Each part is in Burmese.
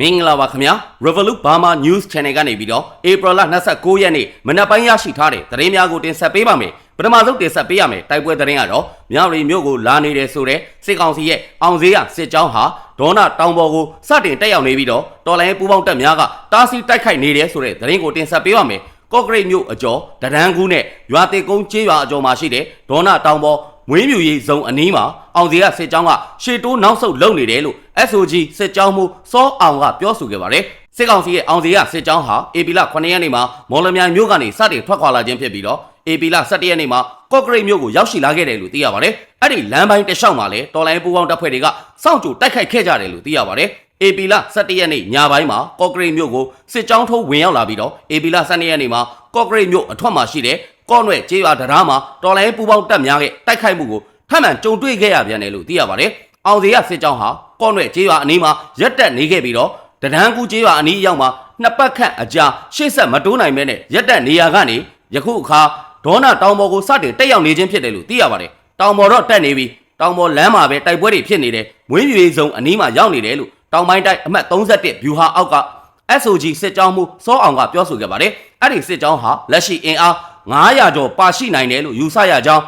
မင်္ဂလာပါခင်ဗျာ Revolut Burma News Channel ကနေပြီးတော့ April 29ရက်နေ့မနက်ပိုင်းရရှိထားတဲ့သတင်းများကိုတင်ဆက်ပေးပါမယ်ပထမဆုံးတင်ဆက်ပေးရမယ်တိုက်ပွဲသတင်းကတော့မြောက်ရီမြို့ကိုလာနေတယ်ဆိုတဲ့စစ်ကောင်စီရဲ့အောင်စေးရစစ်ကြောင်းဟာဒေါနာတောင်ပေါ်ကိုစတင်တက်ရောက်နေပြီးတော့တော်လိုင်းပူပေါင်းတပ်များကတားဆီးတိုက်ခိုက်နေတယ်ဆိုတဲ့သတင်းကိုတင်ဆက်ပေးပါမယ်ကော့ဂရိတ်မြို့အကျော်တရန်ကူးနဲ့ရွာတေကုန်းကျေးရွာအကျော်မှာရှိတဲ့ဒေါနာတောင်ပေါ် မွေးမြူရေးဇုံအနီးမှာအောင်စီကစစ်ကြောင်းကရှေတိုးနောက်ဆုတ်လုပ်နေတယ်လို့ SOG စစ်ကြောင်းမှုစောအောင်ကပြောဆိုခဲ့ပါတယ်စစ်ကောင်စီရဲ့အောင်စီကစစ်ကြောင်းဟာ AP လ9ရက်နေ့မှာမော်လမြိုင်မြို့ကနေစတင်ထွက်ခွာလာခြင်းဖြစ်ပြီးတော့ AP လ17ရက်နေ့မှာကော့ဂရိတ်မြို့ကိုရောက်ရှိလာခဲ့တယ်လို့သိရပါတယ်အဲ့ဒီလမ်းပိုင်းတစ်လျှောက်မှာလည်းတော်လိုင်းပူပေါင်းတပ်ဖွဲ့တွေကစောင့်ကြိုတိုက်ခိုက်ခဲ့ကြတယ်လို့သိရပါတယ် AP လ17ရက်နေ့ညပိုင်းမှာကော့ဂရိတ်မြို့ကိုစစ်ကြောင်းထိုးဝင်ရောက်လာပြီးတော့ AP လ12ရက်နေ့မှာကော့ဂရိတ်မြို့အထွတ်မှာရှိတဲ့ ကော့နွဲ့ကျေးရွာတရားမှာတော်လိုင်းပူပေါင်းတပ်များရဲ့တိုက်ခိုက်မှုကိုထပ်မံကြုံတွေ့ခဲ့ရပြန်တယ်လို့သိရပါတယ်။အောင်စီရစစ်ကြောင်းဟာကော့နွဲ့ကျေးရွာအနီးမှာရက်တက်နေခဲ့ပြီးတော့တဒန်းကူကျေးရွာအနီးရောက်မှာနှစ်ပတ်ခန့်အကြာရှေ့ဆက်မတိုးနိုင်မဲနဲ့ရက်တက်နေရာကနေယခုအခါဒေါနာတောင်ပေါ်ကိုစတင်တက်ရောက်နေခြင်းဖြစ်တယ်လို့သိရပါတယ်။တောင်ပေါ်တော့တက်နေပြီတောင်ပေါ်လမ်းမှာပဲတိုက်ပွဲတွေဖြစ်နေတယ်မွေးမြူရေးစုံအနီးမှာရောက်နေတယ်လို့တောင်ပိုင်းတိုက်အမှတ်31ဗျူဟာအောက်က SOG စစ်ကြောင်းမှုစောအောင်ကပြောဆိုခဲ့ပါတယ်။အဲ့ဒီစစ်ကြောင်းဟာလက်ရှိအင်အား 900ကျော်ပါရှိနိုင်တယ်လို့ယူဆရကြောင်း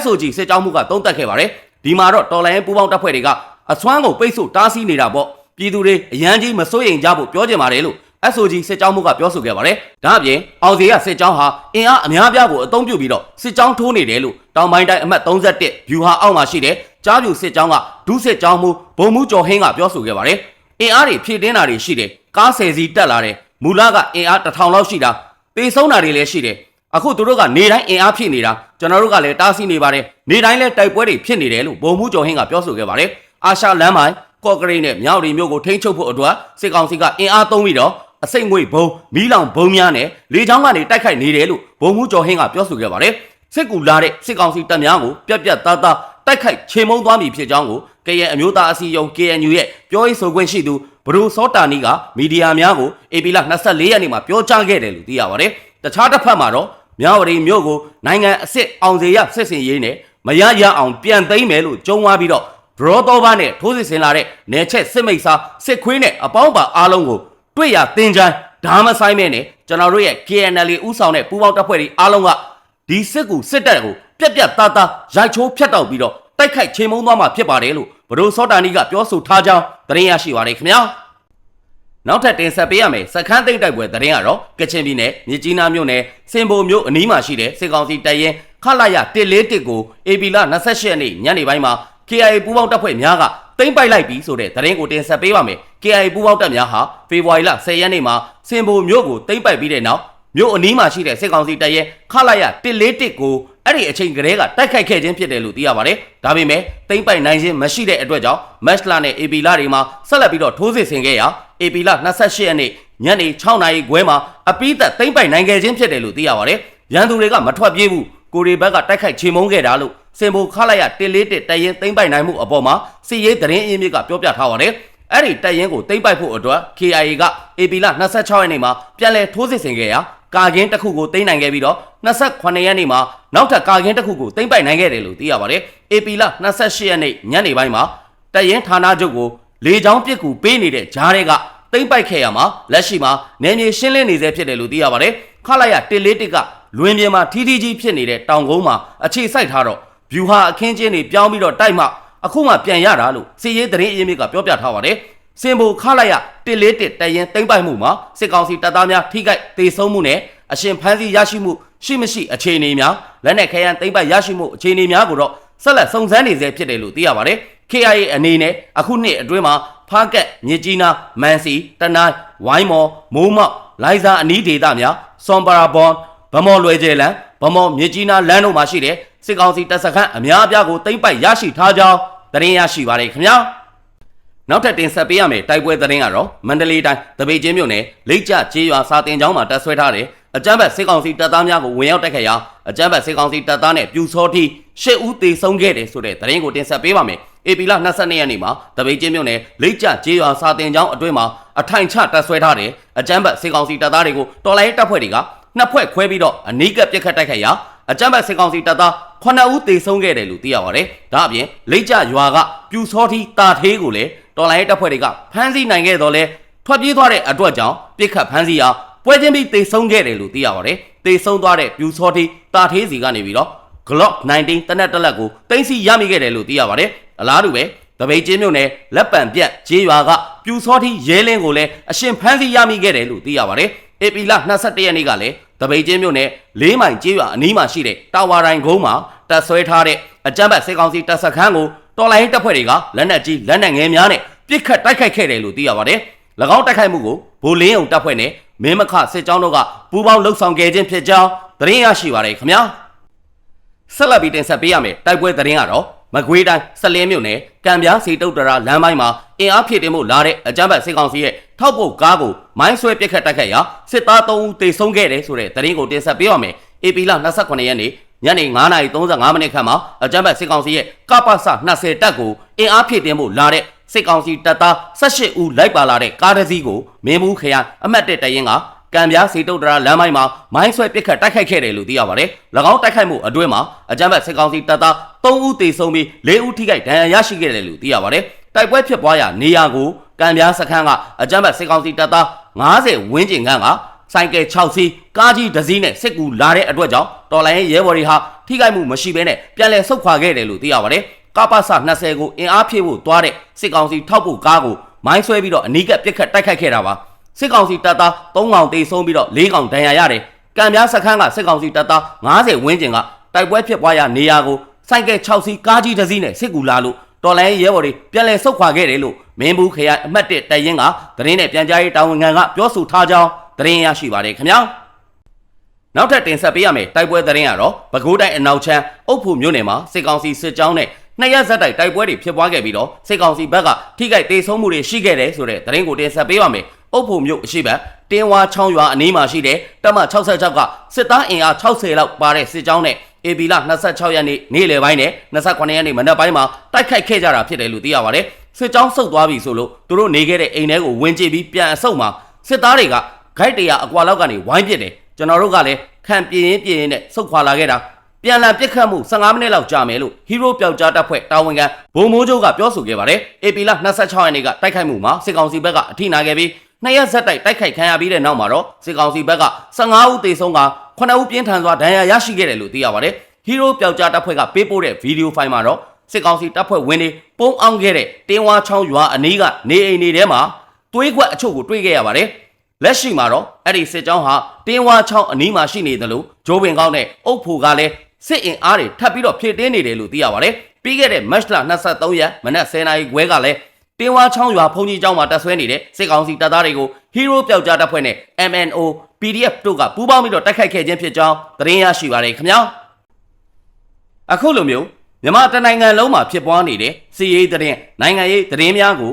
SOG စစ်ကြောင်းမှုကသုံးသပ်ခဲ့ပါတယ်။ဒီမှာတော့တော်လိုင်းပူပေါင်းတပ်ဖွဲ့တွေကအစွမ်းကိုပိတ်ဆို့တားဆီးနေတာပေါ့။ပြည်သူတွေအရန်ကြီးမစိုးရိမ်ကြဖို့ပြောကြင်ပါတယ်လို့ SOG စစ်ကြောင်းမှုကပြောဆိုခဲ့ပါတယ်။ဒါအပြင်အောင်စီရစစ်ကြောင်းဟာအင်အားအများပြားကိုအသုံးပြုပြီးတော့စစ်ကြောင်းထိုးနေတယ်လို့တောင်ပိုင်းတိုင်းအမှတ်31ဗျူဟာအောက်မှာရှိတဲ့ကြားပြူစစ်ကြောင်းကဒုစစ်ကြောင်းမှုဘုံမှုကျော်ဟင်းကပြောဆိုခဲ့ပါတယ်။အင်အားတွေဖြည့်တင်းတာတွေရှိတယ်။ကားဆယ်စီးတက်လာတယ်။မူလကအင်အားတစ်ထောင်လောက်ရှိတာပေဆုံးတာတွေလည်းရှိတယ်။ အခုသူတို့ကနေတိုင်းအင်အားဖြည့်နေတာကျွန်တော်တို့ကလည်းတားဆီးနေပါတယ်။နေတိုင်းလည်းတိုက်ပွဲတွေဖြစ်နေတယ်လို့ဘုံမှုကျော်ဟင်းကပြောဆိုခဲ့ပါတယ်။အာရှလမ်းမိုင်ကော့ကရိတ်နဲ့မြောက်ရီမြို့ကိုထိန်းချုပ်ဖို့အတွက်စစ်ကောင်စီကအင်အားသုံးပြီးတော့အစိတ်ငွေဘုံမီးလောင်ဘုံများနဲ့လေချောင်းကနေတိုက်ခိုက်နေတယ်လို့ဘုံမှုကျော်ဟင်းကပြောဆိုခဲ့ပါတယ်စစ်ကူလာတဲ့စစ်ကောင်စီတပ်များကိုပြက်ပြက်သားသားတိုက်ခိုက်ချေမှုန်းသွားပြီဖြစ်ကြောင်းကိုကရင်အမျိုးသားအစည်းအရုံး KNU ရဲ့ပြောရေးဆိုခွင့်ရှိသူဘရူစောတာနီကမီဒီယာများကိုအေပီလာ24ရက်နေ့မှာပြောကြားခဲ့တယ်လို့သိရပါတယ် တခြားတစ်ဖက်မှာတော့မြဝတီမြို့ကိုနိုင်ငံအစ်စ်အောင်စေရစစ်စင်ရေးနဲ့မရရအောင်ပြန်သိမ်းမယ်လို့ကြုံဝါပြီးတော့ဒရောတော့ဘာနဲ့ထိုးစစ်ဆင်လာတဲ့နယ်ချက်စစ်မိတ်စာစစ်ခွေးနဲ့အပေါင်းပါအားလုံးကိုတွေ့ရသင်ချိုင်းဓာမဆိုင်မဲ့နဲ့ကျွန်တော်တို့ရဲ့ KNL ဥဆောင်တဲ့ပူးပေါင်းတပ်ဖွဲ့တွေအားလုံးကဒီစစ်ကူစစ်တပ်ကိုပြက်ပြက်သားသားရိုက်ချိုးဖျက်တောက်ပြီးတော့တိုက်ခိုက်ချိန်မုံသွားမှာဖြစ်ပါတယ်လို့ဘဒိုစောတာနီကပြောဆိုထားကြောင်းသတင်းရရှိပါတယ်ခင်ဗျာ နောက်ထပ်တင်ဆက်ပေးရမယ်စခန်းသိမ့်တိုက်ပွဲသတင်းကတော့ကချင်ပြည်နယ်မြစ်ကြီးနားမြို့နယ်စင်ဘိုမြို့အနီးမှာရှိတဲ့စစ်ကောင်စီတပ်ရင်ခလာရ141ကို AP လ28ရက်နေ့ညနေပိုင်းမှာ KIA ပူးပေါင်းတပ်ဖွဲ့များကသိမ့်ပိုက်လိုက်ပြီဆိုတဲ့သတင်းကိုတင်ဆက်ပေးပါမယ် KIA ပူးပေါင်းတပ်များဟာဖေဖော်ဝါရီလ10ရက်နေ့မှာစင်ဘိုမြို့ကိုသိမ့်ပိုက်ပြီးတဲ့နောက်မြို့အနီးမှာရှိတဲ့စစ်ကောင်စီတပ်ရဲ့ခလာရ141ကို အဲ့ဒီအချိန်ကလေးကတိုက်ခိုက်ခဲ့ခြင်းဖြစ်တယ်လို့သိရပါတယ်။ဒါပေမဲ့သိမ့်ပိုက်နိုင်ခြင်းမရှိတဲ့အတွက်ကြောင့်မက်စလာနဲ့ AP လာတွေမှာဆက်လက်ပြီးတော့ထိုးစစ်ဆင်ခဲ့ရာ AP လာ28ရက်နေ့ညနေ6နာရီခွဲမှာအပိသက်သိမ့်ပိုက်နိုင်ခဲ့ခြင်းဖြစ်တယ်လို့သိရပါတယ်။ရန်သူတွေကမထွက်ပြေးဘူးကိုရီဘက်ကတိုက်ခိုက်ချေမှုန်းခဲ့တာလို့စင်ဘိုခလိုက်ရ141တရင်သိမ့်ပိုက်နိုင်မှုအပေါ်မှာစီရေးသတင်းအင်းမြစ်ကပြောပြထားပါတယ်။အဲ့ဒီတရင်ကိုသိမ့်ပိုက်ဖို့အတွက် KIA က AP လ26ရက်နေ့မှာပြန်လည်ထိုးစစ်ဆင်ခဲ့ရာ ကာကင်းတစ်ခုကိုသိမ်းနိုင်ခဲ့ပြီးတော့28ရက်နေ့မှာနောက်ထပ်ကာကင်းတစ်ခုကိုသိမ်းပိုက်နိုင်ခဲ့တယ်လို့သိရပါတယ်။ AP လ28ရက်နေ့ညနေပိုင်းမှာတရင်ဌာနချုပ်ကိုလေကြောင်းပစ်ကူပေးနေတဲ့ဂျားတွေကသိမ်းပိုက်ခဲ့ရမှာလက်ရှိမှာနယ်မြေရှင်းလင်းနေစေဖြစ်တယ်လို့သိရပါတယ်။ခလိုက်ရ141ကလွင်ပြင်မှာထီးထီးကြီးဖြစ်နေတဲ့တောင်ကုန်းမှာအခြေစိုက်ထားတော့ဗျူဟာအခင်းချင်းတွေပြောင်းပြီးတော့တိုက်မှအခုမှပြန်ရတာလို့စီရေးသတင်းအရင်းမြစ်ကပြောပြထားပါတယ်။ စင်ဘူခလိုက်ရ141တရင်သိမ့်ပိုက်မှုမှာစစ်ကောင်စီတပ်သားများထိခိုက်ဒေဆုံးမှုနဲ့အရှင်ဖမ်းဆီးရရှိမှုရှိမရှိအခြေအနေများလက်နက်ခဲယမ်းသိမ့်ပိုက်ရရှိမှုအခြေအနေများကိုတော့ဆက်လက်စုံစမ်းနေဆဲဖြစ်တယ်လို့သိရပါတယ်။ KIA အနေနဲ့အခုနှစ်အတွင်းမှာဖားကက်မြစ်ကြီးနားမန်စီတနိုင်းဝိုင်းမော်မိုးမောက်လိုင်ဇာအနီးဒေသများစွန်ပါရာဘွန်ဗမော်လွယ်ကျဲလန်ဗမော်မြစ်ကြီးနားလမ်းတို့မှာရှိတဲ့စစ်ကောင်စီတပ်စခန်းအများအပြားကိုသိမ့်ပိုက်ရရှိထားကြောင်းသတင်းရရှိပါတယ်ခင်ဗျာ နောက်ထပ်တင်ဆက်ပေးရမယ်တိုက်ပွဲသတင်းကတော့မန္တလေးတိုင်းတပိတ်ချင်းမြို့နယ်လိတ်ကျကျေးရွာစာတင်ကျောင်းမှာတပ်ဆွဲထားတဲ့အကြမ်းဖက်စစ်ကောင်စီတပ်သားများကိုဝင်ရောက်တိုက်ခိုက်ရာအကြမ်းဖက်စစ်ကောင်စီတပ်သားနဲ့ပြူစောတိရှစ်ဦးသေဆုံးခဲ့တယ်ဆိုတဲ့သတင်းကိုတင်ဆက်ပေးပါမယ်။ AP လ22ရက်နေ့မှာတပိတ်ချင်းမြို့နယ်လိတ်ကျကျေးရွာစာတင်ကျောင်းအတွင်းမှာအထိုင်ချတပ်ဆွဲထားတဲ့အကြမ်းဖက်စစ်ကောင်စီတပ်သားတွေကိုတော်လိုင်းတပ်ဖွဲ့တွေကနှစ်ဖွဲ့ခွဲပြီးတော့အနီးကပ်ပြစ်ခတ်တိုက်ခိုက်ရာအကြမ်းဖက်စစ်ကောင်စီတပ်သား9ဦးသေဆုံးခဲ့တယ်လို့သိရပါတယ်။ဒါအပြင်လိတ်ကျရွာကပြူစောတိတာထေးကိုလည်း တော်လိုင်းတပ်ဖွဲ့တွေကဖမ်းဆီးနိုင်ခဲ့တော့လဲထွက်ပြေးသွားတဲ့အတွက်ကြောင့်ပြစ်ခတ်ဖမ်းဆီးရာပွဲချင်းပြီးတေဆုံးခဲ့တယ်လို့သိရပါတယ်တေဆုံးသွားတဲ့ပြူစောတိတာထေးစီကနေပြီးတော့ Glock 19တနက်တစ်လက်ကိုတင်စီရမိခဲ့တယ်လို့သိရပါတယ်အလားတူပဲတပိတ်ချင်းမြို့နယ်လက်ပံပြက်ဂျေးရွာကပြူစောတိရဲလင်းကိုလည်းအရှင်ဖမ်းဆီးရမိခဲ့တယ်လို့သိရပါတယ်ဧပြီလ22ရက်နေ့ကလည်းတပိတ်ချင်းမြို့နယ်လေးမိုင်ကျေးရွာအနီးမှာရှိတဲ့တာဝါတိုင်းကုန်းမှာတပ်ဆွဲထားတဲ့အကြမ်းဖက်စစ်ကောင်စီတပ်စခန်းကို တော်လိုင်းတပ်ဖွဲ့တွေကလက်နက်ကြီးလက်နက်ငယ်များနဲ့ပစ်ခတ်တိုက်ခိုက်ခဲ့တယ်လို့သိရပါတယ်။၎င်းတိုက်ခိုက်မှုကိုဗိုလ်လင်းအောင်တပ်ဖွဲ့နဲ့မင်းမခစစ်ကြောင်းတို့ကပူးပေါင်းလှုပ်ဆောင်ခဲ့ခြင်းဖြစ်ကြောင်းသတင်းရရှိပါတယ်ခင်ဗျာ။ဆက်လက်ပြီးတင်ဆက်ပေးရမယ်တိုက်ပွဲသတင်းကတော့မကွေးတိုင်းစလင်းမြို့နယ်ကံပြားစီတုတ်တရာလမ်းပိုင်းမှာအင်အားဖြည့်တင်မှုလာတဲ့အကြမ်းဖက်စစ်ကောင်စီရဲ့ထောက်ပို့ကားကိုမိုင်းဆွဲပစ်ခတ်တိုက်ခိုက်ရာစစ်သား3ဦးသေဆုံးခဲ့တယ်ဆိုတဲ့သတင်းကိုတင်ဆက်ပေးရမယ်။ AP လ28ရက်နေ့ ညနေ9:35မိနစ်ခန့်မှာအကြမ်းဖက်စစ်ကောင်စီရဲ့ကပ္ပစ20တပ်ကိုအင်အားဖြည့်တင်မှုလာတဲ့စစ်ကောင်စီတပ်သား18ဦးလိုက်ပါလာတဲ့ကားတစ်စီးကိုမင်းဘူးခရိုင်အမှတ်1တရင်ကကံပြားစီတုတ်တရာလမ်းပိုင်းမှာမိုင်းဆွဲပစ်ခတ်တိုက်ခိုက်ခဲ့တယ်လို့သိရပါတယ်။၎င်းတိုက်ခိုက်မှုအတွင်းမှာအကြမ်းဖက်စစ်ကောင်စီတပ်သား3ဦးသေဆုံးပြီး4ဦးထိခိုက်ဒဏ်ရာရရှိခဲ့တယ်လို့သိရပါတယ်။တိုက်ပွဲဖြစ်ပွားရာနေရာကိုကံပြားစခန်းကအကြမ်းဖက်စစ်ကောင်စီတပ်သား90ဝန်းကျင်ခန့်ကဆိုင်ကယ်6စီးကားကြီးတစ်စီးနဲ့စစ်ကူလာတဲ့အတွက်ကြောင့် တော်လိုင်းရဲဘော်တွေဟာထိခိုက်မှုမရှိဘဲနဲ့ပြန်လည်ဆုတ်ခွာခဲ့တယ်လို့သိရပါတယ်။ကပ္ပစ20ကိုအင်အားဖြည့်ဖို့သွားတဲ့စစ်ကောင်စီထောက်ဖို့ကားကိုမိုင်းဆွဲပြီးတော့အနီးကပ်ပစ်ခတ်တိုက်ခိုက်ခဲ့တာပါ။စစ်ကောင်စီတပ်သား3កောင်တေဆုံးပြီးတော့4កောင်ဒဏ်ရာရတယ်။ကံပြားစခန်းကစစ်ကောင်စီတပ်သား90ဝန်းကျင်ကတိုက်ပွဲဖြစ်ပွားရာနေရာကိုဆိုင်ကယ်6စီးကားကြီးတစ်စီးနဲ့စစ်ကူလာလို့တော်လိုင်းရဲဘော်တွေပြန်လည်ဆုတ်ခွာခဲ့တယ်လို့မင်းဘူးခရိုင်အမှတ်1တရင်ကသတင်းနဲ့ပြန်ကြားရေးတာဝန်ခံကပြောဆိုထားကြောင်းသတင်းရရှိပါတယ်ခင်ဗျာ နောက်ထပ်တင်ဆက်ပေးရမယ်တိုက်ပွဲသတင်းကတော့ပဲခူးတိုင်းအနောက်ချမ်းအုပ်ဖို့မြို့နယ်မှာစစ်ကောင်စီစစ်ကြောင်းနဲ့နှစ်ရက်ဇက်တိုက်တိုက်ပွဲတွေဖြစ်ပွားခဲ့ပြီးတော့စစ်ကောင်စီဘက်ကထိခိုက်ဒေဆုံးမှုတွေရှိခဲ့တယ်ဆိုတဲ့သတင်းကိုတင်ဆက်ပေးပါမယ်အုပ်ဖို့မြို့အရှိတ်တင်းဝါချောင်းရွာအနီးမှာရှိတဲ့တပ်မ66ကစစ်သားအင်အား60လောက်ပါတဲ့စစ်ကြောင်းနဲ့အေပီလာ26ရက်နေ့နေ့လယ်ပိုင်းနဲ့28ရက်နေ့မနက်ပိုင်းမှာတိုက်ခိုက်ခဲ့ကြတာဖြစ်တယ်လို့သိရပါတယ်စစ်ကြောင်းဆုတ်သွားပြီဆိုလို့သူတို့နေခဲ့တဲ့အိမ်ထဲကိုဝင်ကြည့်ပြီးပြန်အဆုတ်မှာစစ်သားတွေကဂိုက်တရာအကွာလောက်ကနေဝိုင်းပစ်တယ် ကျွန်တော်တို့ကလည်းခံပြင်းရင်ပြင်းရင်နဲ့ဆုတ်ခွာလာခဲ့တာပြန်လည်ပစ်ခတ်မှု15မိနစ်လောက်ကြာမယ်လို့ဟီးရိုးပျောက်ကြားတပ်ဖွဲ့တာဝန်ခံဘုံမိုးချုပ်ကပြောဆိုခဲ့ပါတယ်။ AP လ26ရက်နေ့ကတိုက်ခိုက်မှုမှာစစ်ကောင်စီဘက်ကအထိနာခဲ့ပြီးနှစ်ရက်ဆက်တိုက်တိုက်ခိုက်ခံရပြီးတဲ့နောက်မှာတော့စစ်ကောင်စီဘက်က15ဦးသေဆုံးက9ဦးပြင်းထန်စွာဒဏ်ရာရရှိခဲ့တယ်လို့သိရပါတယ်။ဟီးရိုးပျောက်ကြားတပ်ဖွဲ့ကပေးပို့တဲ့ဗီဒီယိုဖိုင်မှာတော့စစ်ကောင်စီတပ်ဖွဲ့ဝင်တွေပုံအောင်ခဲ့တဲ့တင်းဝါချောင်းရွာအနီးကနေအိမ်တွေထဲမှာသွေးကွက်အချို့ကိုတွေ့ခဲ့ရပါတယ်။ လက်ရှိမှာတော့အဲ့ဒီစစ်ကြောင်းဟာတင်းဝါချောင်းအနီးမှာရှိနေတယ်လို့ဂျိုးပင်ကောင်းနဲ့အုပ်ဖိုကလည်းစစ်အင်အားတွေထပ်ပြီးတော့ဖြည့်တင်းနေတယ်လို့သိရပါတယ်။ပြီးခဲ့တဲ့ match လ23ရက်မနက်10:00နာရီခွဲကလည်းတင်းဝါချောင်းရွာဖုန်ကြီးကျောင်းမှာတက်ဆွဲနေတဲ့စစ်ကောင်စီတပ်သားတွေကို Hero ပျောက်ကြားတပ်ဖွဲ့နဲ့ MNO PDF တို့ကပူးပေါင်းပြီးတော့တိုက်ခိုက်ခဲ့ခြင်းဖြစ်ကြောင်းသတင်းရရှိပါတယ်ခင်ဗျာ။အခုလိုမျိုးမြန်မာတနိုင်ငံလုံးမှာဖြစ်ပွားနေတဲ့စီးရေးသတင်းနိုင်ငံရေးသတင်းများကို